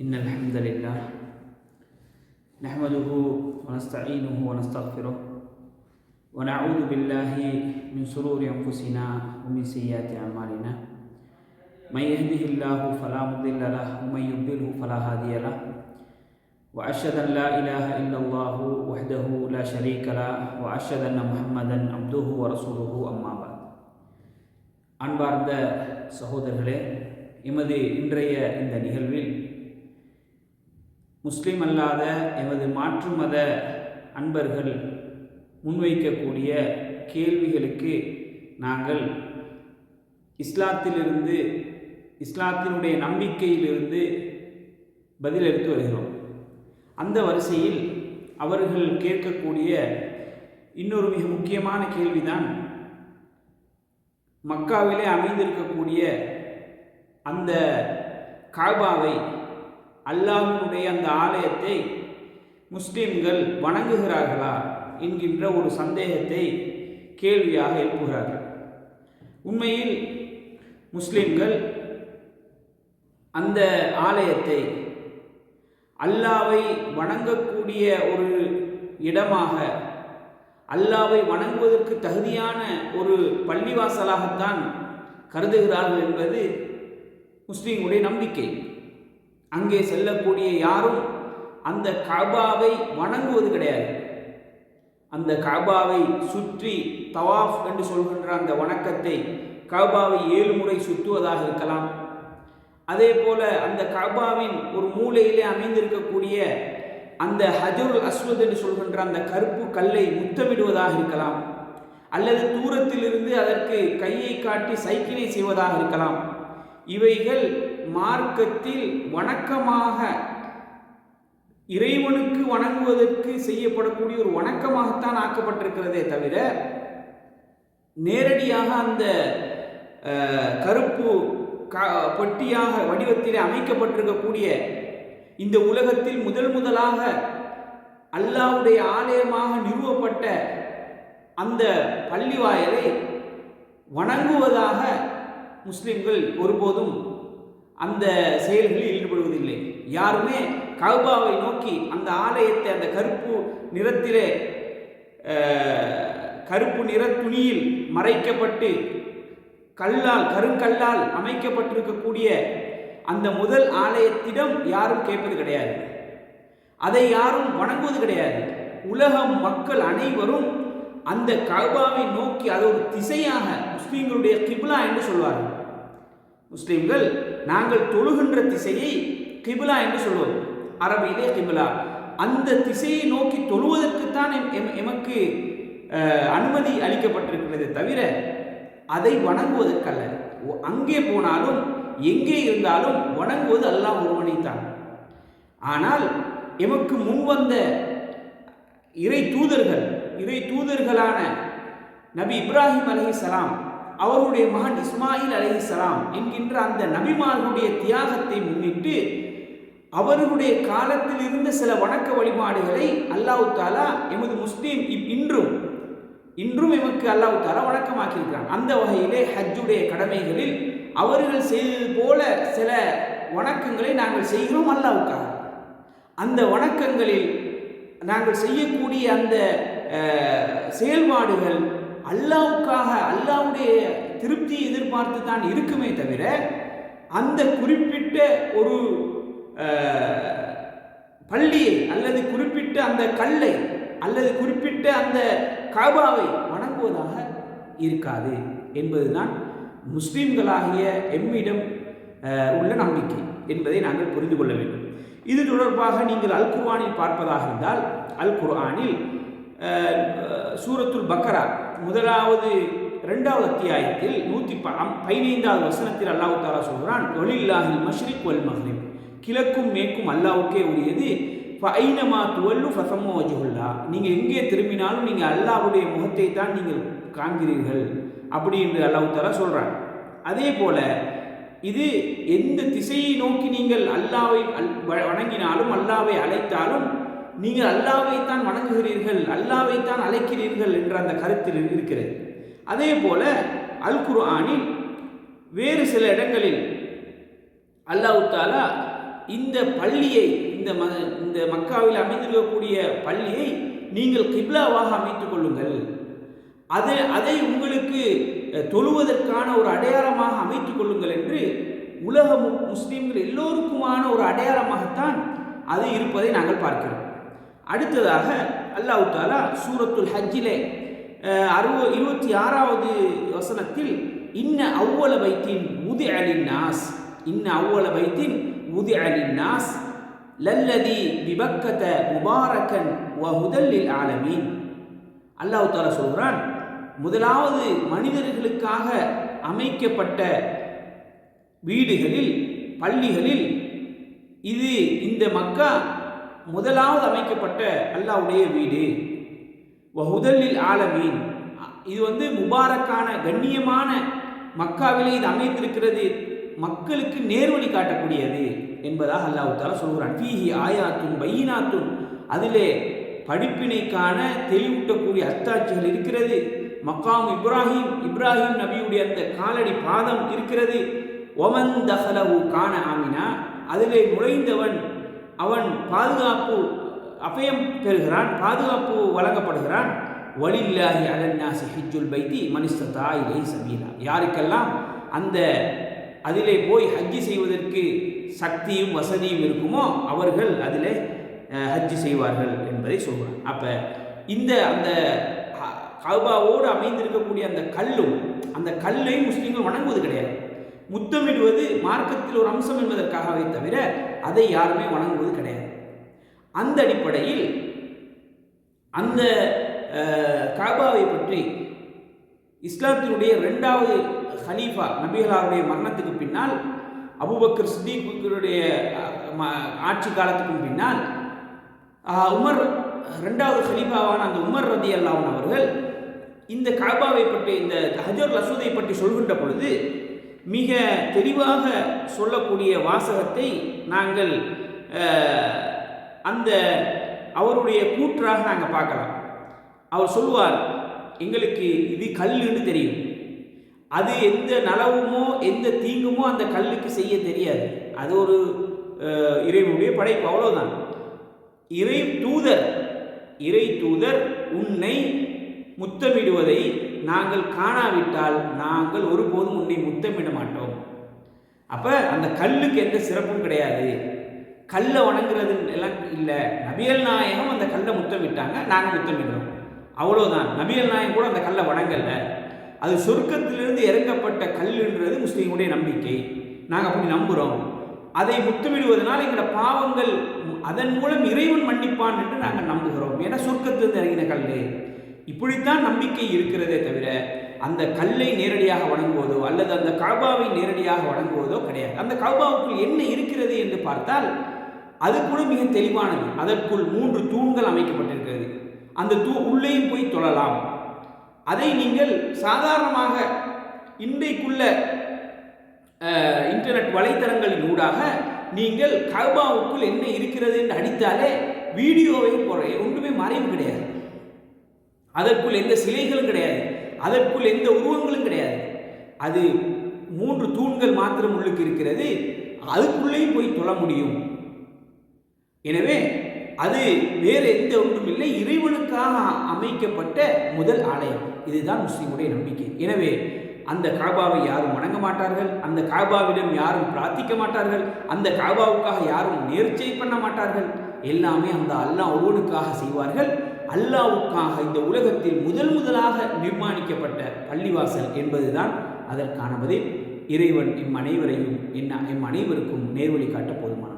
إن الحمد لله نحمده ونستعينه ونستغفره ونعوذ بالله من شرور أنفسنا ومن سيئات أعمالنا. من يهده الله فلا مضل له ومن يضلل فلا هادي له. وأشهد أن لا إله إلا الله وحده لا شريك له وأشهد أن محمدا عبده ورسوله أما بعد. أنبارد سهود சகோதரர்களே إمدي இன்றைய இந்த நிகழ்வில் முஸ்லிம் அல்லாத எமது மாற்று மத அன்பர்கள் முன்வைக்கக்கூடிய கேள்விகளுக்கு நாங்கள் இஸ்லாத்திலிருந்து இஸ்லாத்தினுடைய நம்பிக்கையிலிருந்து பதிலளித்து வருகிறோம். அந்த வரிசையில் அவர்கள் கேட்கக்கூடிய இன்னொரு மிக முக்கியமான கேள்விதான் மக்காவிலே அமைந்திருக்கக்கூடிய அந்த காபாவை அல்லாஹினுடைய அந்த ஆலயத்தை முஸ்லிம்கள் வணங்குகிறார்களா என்கின்ற ஒரு சந்தேகத்தை கேள்வியாக எழுப்புகிறார்கள். உண்மையில் முஸ்லிம்கள் அந்த ஆலயத்தை அல்லாவை வணங்கக்கூடிய ஒரு இடமாக அல்லாவை வணங்குவதற்கு தகுதியான ஒரு பள்ளிவாசலாகத்தான் கருதுகிறார்கள் என்பது முஸ்லீம்களுடைய நம்பிக்கை. அங்கே செல்லக்கூடிய யாரும் அந்த கபாவை வணங்குவது கிடையாது. அந்த கபாவை சுற்றி தவாஃப் என்று சொல்கின்ற அந்த வணக்கத்தை கபாவை ஏழு முறை சுற்றுவதாக இருக்கலாம். அதே போல அந்த கபாவின் ஒரு மூலையிலே அமைந்திருக்கக்கூடிய அந்த ஹஜருல் அஸ்வத் என்று சொல்கின்ற அந்த கருப்பு கல்லை முத்தமிடுவதாக இருக்கலாம். அல்லது தூரத்திலிருந்து அதற்கு கையை காட்டி சைக்கிளை செய்வதாக இருக்கலாம். இவைகள் மார்க்கத்தில் வணக்கமாக இறைவனுக்கு வணங்குவதற்கு செய்யப்படக்கூடிய ஒரு வணக்கமாகத்தான் ஆக்கப்பட்டிருக்கிறதே தவிர நேரடியாக அந்த கருப்பு பட்டியாக வடிவத்திலே அமைக்கப்பட்டிருக்கக்கூடிய இந்த உலகத்தில் முதல் முதலாக அல்லாவுடைய ஆலயமாக நிறுவப்பட்ட அந்த பள்ளிவாயலை வணங்குவதாக முஸ்லிம்கள் ஒருபோதும் அந்த செயல்களில் ஈடுபடுவதில்லை. யாருமே கவுபாவை நோக்கி அந்த ஆலயத்தை அந்த கருப்பு நிறத்திலே கருப்பு நிற துணியில் மறைக்கப்பட்டு கல்லால் கருங்கல்லால் அமைக்கப்பட்டிருக்கக்கூடிய அந்த முதல் ஆலயத்திடம் யாரும் கேட்பது கிடையாது. அதை யாரும் வணங்குவது கிடையாது. உலகம் மக்கள் அனைவரும் அந்த கபாவை நோக்கி அது ஒரு திசையாக முஸ்லீம்களுடைய கிபிலா என்று சொல்வார்கள். முஸ்லீம்கள் நாங்கள் தொழுகின்ற திசையை கிபிலா என்று சொல்வோம். அரபியிலே கிபிலா. அந்த திசையை நோக்கி தொழுவதற்குத்தான் எமக்கு அனுமதி அளிக்கப்பட்டிருக்கிறது தவிர அதை வணங்குவதற்கல்ல. அங்கே போனாலும் எங்கே இருந்தாலும் வணங்குவது அல்லாஹ் ஒருவனைத்தான். ஆனால் எமக்கு முன் வந்த இறை தூதர்கள் இறை தூதர்களான நபி இப்ராஹிம் அலஹி சலாம் அவருடைய மகன் இஸ்மாயில் அலை இஸ்லாம் என்கின்ற அந்த நபிமார்களுடைய தியாகத்தை முன்னிட்டு அவர்களுடைய காலத்தில் இருந்த சில வணக்க வழிபாடுகளை அல்லாஹு தாலா எமது முஸ்லீம் இன்றும் இன்றும் எமக்கு அல்லாஹு தாலா வணக்கமாக்கியிருக்கிறான். அந்த வகையிலே ஹஜ்ஜுடைய கடமைகளில் அவர்கள் செய்தது போல சில வணக்கங்களை நாங்கள் செய்கிறோம் அல்லாவுக்காக அந்த வணக்கங்களில் நாங்கள் செய்யக்கூடிய அந்த செயல்பாடுகள் அல்லாவுக்காக அல்லாவுடைய திருப்தி எதிர்பார்த்து தான் இருக்குமே தவிர அந்த குறிப்பிட்ட ஒரு பள்ளியை அல்லது குறிப்பிட்ட அந்த கல்லை அல்லது குறிப்பிட்ட அந்த காபாவை வணங்குவதாக இருக்காது என்பதுதான் முஸ்லீம்களாகிய எம்மிடம் உள்ள நம்பிக்கை என்பதை நாங்கள் புரிந்து கொள்ள வேண்டும். இது தொடர்பாக நீங்கள் அல் குர்ஆனில் பார்ப்பதாக இருந்தால் அல் குர்ஆனில் சூரத்துல் பக்கரா முதலாவது ரெண்டாவது அத்தியாயத்தில் நூற்றி ப பதினைந்தாவது வசனத்தில் அல்லாஹு தாலா சொல்கிறான் தொழில்லாஹில் மஷ்ரிக் வல் மஹ்ரிப். கிழக்கும் மேற்கும் அல்லாவுக்கே உரியது. ஐனமா துவல்லு ஃபசமோ வஜுல்லா நீங்கள் எங்கே திரும்பினாலும் நீங்கள் அல்லாவுடைய முகத்தை தான் நீங்கள் காண்கிறீர்கள் அப்படி என்று அல்லாஹு தாலா சொல்கிறான் அதே போல் இது எந்த திசையை நோக்கி நீங்கள் அல்லாவை வணங்கினாலும் அல்லாவை அழைத்தாலும் நீங்கள் அல்லாவைத்தான் வணங்குகிறீர்கள் அல்லாவைத்தான் அழைக்கிறீர்கள் என்ற அந்த கருத்தில் இருக்கிறது அதே போல அல் குர்ஆனில் வேறு சில இடங்களில் அல்லாஹு தாலா இந்த பள்ளியை இந்த ம இந்த மக்காவில் அமைந்திருக்கக்கூடிய பள்ளியை நீங்கள் கிப்லாவாக அமைத்துக் கொள்ளுங்கள். அதை அதை உங்களுக்கு தொழுவதற்கான ஒரு அடையாளமாக அமைத்துக் கொள்ளுங்கள் என்று உலக முஸ்லீம்கள் எல்லோருக்குமான ஒரு அடையாளமாகத்தான் அது இருப்பதை நாங்கள் பார்க்கிறோம். அடுத்ததாக அல்லாஹு தாலா சூரத்துல் ஹஜ்ஜிலே அறுபது இருபத்தி ஆறாவது வசனத்தில் இன்ன அவ்வள வைத்தின் உதி அலின் நாஸ் இன்ன அவ்வள வைத்தின் உதி அலின் நாஸ் லல்லதி விபக்கத முபாரக்கன் முதலில் ஆலமீன் அல்லாஹு தாலா சொல்கிறான் முதலாவது மனிதர்களுக்காக அமைக்கப்பட்ட வீடுகளில் பள்ளிகளில் இது இந்த மக்கா முதலாவது அமைக்கப்பட்ட அல்லாவுடைய வீடு. வஹுதல்லில் ஆலமீன். இது வந்து முபாரக்கான கண்ணியமான மக்காவிலே இது அமைந்திருக்கிறது. மக்களுக்கு நேர்வழி காட்டக்கூடியது என்பதாக அல்லாஹு தாலா சொல்கிறான் ஃபீஹி ஆயாத்தும் பையினாத்தும் அதிலே படிப்பினைக்கான தெளிவூட்டக்கூடிய அத்தாட்சிகள் இருக்கிறது. மக்காம் இப்ராஹிம். இப்ராஹிம் நபியுடைய அந்த காலடி பாதம் இருக்கிறது. ஒமன் தஹலவு காண ஆமினா. அதிலே நுழைந்தவன் அவன் பாதுகாப்பு அபயம் பெறுகிறான் பாதுகாப்பு வழங்கப்படுகிறான். வலில்லாஹி அலன்னாசி ஹிஜுல் பைத்தி மனிஸ்ததா இலை சபீலா. யாருக்கெல்லாம் அந்த அதிலே போய் ஹஜ்ஜி செய்வதற்கு சக்தியும் வசதியும் இருக்குமோ அவர்கள் அதிலே ஹஜ்ஜி செய்வார்கள் என்பதை சொல்கிறான் அப்போ இந்த அந்த கபாவோடு அமைந்திருக்கக்கூடிய அந்த கல்லும் அந்த கல்லை முஸ்லீம்கள் வணங்குவது கிடையாது. முத்தமிடுவது மார்க்கத்தில் ஒரு அம்சம் என்பதற்காகவே தவிர அதை யாருமே வணங்குவது கிடையாது. அந்த அடிப்படையில் அந்த காபாவை பற்றி இஸ்லாத்தினுடைய ரெண்டாவது ஹலீஃபா நபிகளாருடைய மரணத்துக்கு பின்னால் அபுபக்கர் சித்திகுடைய ஆட்சி காலத்துக்கும் பின்னால் உமர் ரெண்டாவது ஹலீஃபாவான அந்த உமர் ரதி அல்லாவன் அவர்கள் இந்த காபாவை பற்றி இந்த ஹஜர் லசூதை பற்றி சொல்கின்ற பொழுது மிக தெளிவாக சொல்லக்கூடிய வாசகத்தை நாங்கள் அந்த அவருடைய கூற்றாக நாங்கள் பார்க்கலாம். அவர் சொல்லுவார் எங்களுக்கு இது கல்லுன்னு தெரியும். அது எந்த நலவுமோ எந்த தீங்குமோ அந்த கல்லுக்கு செய்ய தெரியாது. அது ஒரு இறைவனுடைய படைப்பு அவ்வளோதான் இறை தூதர் இறை தூதர் உன்னை முத்தமிடுவதை நாங்கள் காணாவிட்டால் நாங்கள் ஒருபோதும் உன்னை முத்தமிட மாட்டோம் அப்போ அந்த கல்லுக்கு எந்த சிறப்பும் கிடையாது. கல்லை வணங்குறது எல்லாம் இல்லை. நபியல் நாயகம் அந்த கல்லை முத்தமிட்டாங்க நாங்கள் முத்தமிடுறோம். அவ்வளோதான் நபியல் நாயகம் கூட அந்த கல்லை வணங்கலை. அது சொர்க்கத்திலிருந்து இறங்கப்பட்ட கல்லுன்றது முஸ்லீமுடைய நம்பிக்கை. நாங்கள் அப்படி நம்புகிறோம் அதை முத்தமிடுவதனால் எங்களோட பாவங்கள் அதன் மூலம் இறைவன் மன்னிப்பான் என்று நாங்கள் நம்புகிறோம். ஏன்னா சொர்க்கத்திலிருந்து இறங்கின கல் இப்படித்தான் நம்பிக்கை இருக்கிறதே தவிர அந்த கல்லை நேரடியாக வணங்குவதோ அல்லது அந்த கபாவை நேரடியாக வணங்குவதோ கிடையாது. அந்த கபாவுக்குள் என்ன இருக்கிறது என்று பார்த்தால் அது கூட மிக தெளிவானது அதற்குள் மூன்று தூண்கள் அமைக்கப்பட்டிருக்கிறது. அந்த தூ உள்ளேயும் போய் தொழலாம். அதை நீங்கள் சாதாரணமாக இன்றைக்குள்ள இன்டர்நெட் வலைத்தளங்களின் ஊடாக நீங்கள் கபாவுக்குள் என்ன இருக்கிறது என்று அடித்தாலே வீடியோவை போற ஒன்றுமே மறைவு கிடையாது. அதற்குள் எந்த சிலைகளும் கிடையாது. அதற்குள் எந்த உருவங்களும் கிடையாது. அது மூன்று தூண்கள் மாத்திரம் உள்ளுக்கு இருக்கிறது. அதுக்குள்ளேயும் போய் தொழ முடியும். எனவே அது வேறு எந்த ஒன்றும் இல்லை. இறைவனுக்காக அமைக்கப்பட்ட முதல் ஆலயம். இதுதான் முஸ்லீமுடைய நம்பிக்கை. எனவே அந்த காபாவை யாரும் வணங்க மாட்டார்கள். அந்த காபாவிடம் யாரும் பிரார்த்திக்க மாட்டார்கள். அந்த காபாவுக்காக யாரும் நேர்ச்சை பண்ண மாட்டார்கள். எல்லாமே அந்த அல்லாஹ் ஒருவனுக்காக செய்வார்கள். அல்லாவுக்காக இந்த உலகத்தில் முதல் முதலாக நிர்மாணிக்கப்பட்ட பள்ளிவாசல் என்பதுதான் அதற்கான பதில். இறைவன் எம் அனைவரையும் என்ன எம் அனைவருக்கும் நேர்வழி காட்ட போதுமான